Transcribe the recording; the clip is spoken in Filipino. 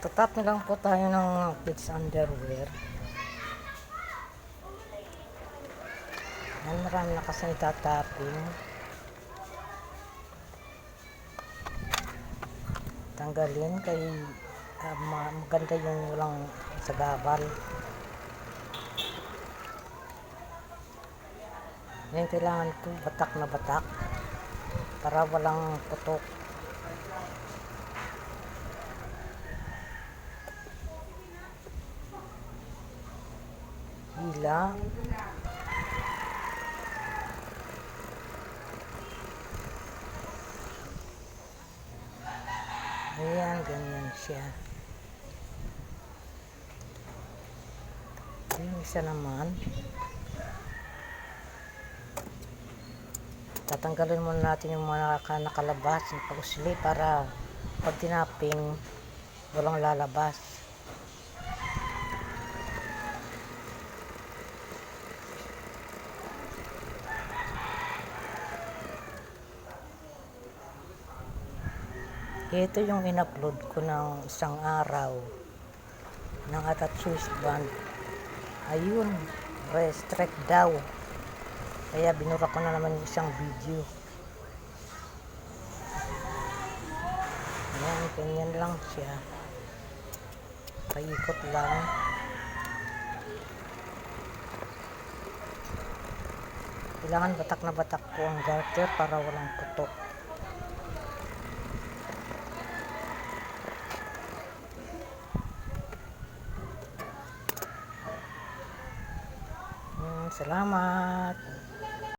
Tatap na lang po tayo ng mga kids underwear. Yan, marami na kasi tatapin. Tanggalin kay ma- maganda yung walang sagabal. Yan kailangan ito batak na batak para walang putok. Hila. Ayan, ganyan siya. Yung isa naman. Tatanggalin muna natin yung mga naka- nakalabas ng pag-usli para pag tinaping walang lalabas. Ito yung in-upload ko ng isang araw ng attached wristband. Ayun, restrict daw. Kaya binura ko na naman yung isang video. Ayan, ganyan lang siya. Paikot lang. Kailangan batak na batak po ang garter para walang putok. Salamat.